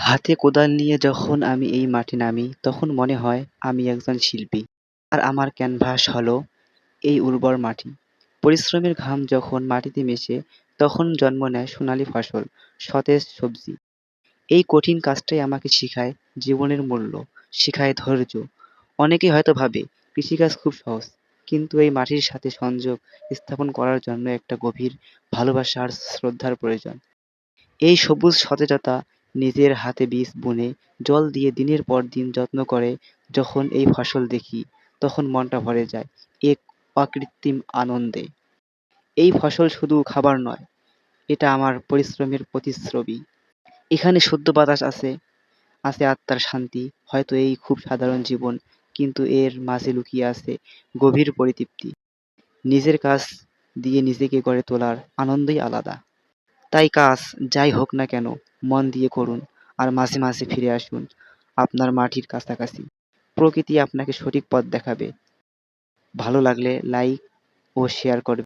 হাতে কোদাল নিয়ে যখন আমি এই মাঠে নামি, তখন মনে হয় আমি একজন শিল্পী। আর আমার ক্যানভাস হলো এই উর্বর মাটি। পরিশ্রমের ঘাম যখন মাটিতে মেশে, তখন জন্ম নেয় সোনালি ফসল, সতেজ সবজি। এই কঠিন কাজটাই আমাকে শেখায় জীবনের মূল্য, শেখায় ধৈর্য। অনেকে হয়তো ভাবে, কৃষিকাজ খুব সহজ, কিন্তু এই মাটির সাথে সংযোগ স্থাপন করার জন্য একটা গভীর ভালোবাসা আর শ্রদ্ধার প্রয়োজন। এই সবুজ সতেজতা নিজের হাতে বীজ বুনে জল দিয়ে দিনের পর দিন যত্ন করে যখন এই ফসল দেখি, তখন মনটা ভরে যায় এক অকৃত্রিম আনন্দে। এই ফসল শুধু খাবার নয়, এটা আমার পরিশ্রমের প্রতিশ্রবী এখানে শুদ্ধ বাতাস আছে আছে আত্মার শান্তি, হয়তো এই খুব সাধারণ জীবন, কিন্তু এর মাঝে লুকিয়ে আছে গভীর পরিতৃপ্তি। নিজের কাজ দিয়ে নিজেকে গড়ে তোলার আনন্দই আলাদা। তাই কাজ, যাই হোক না কেন, মন দিয়ে করুন আর মাঝে মাঝে ফিরে আসুন। আপনার মাটির কাছাকাছি। প্রকৃতি আপনাকে সঠিক পথ দেখাবে। ভালো লাগলে লাইক ও শেয়ার করবে।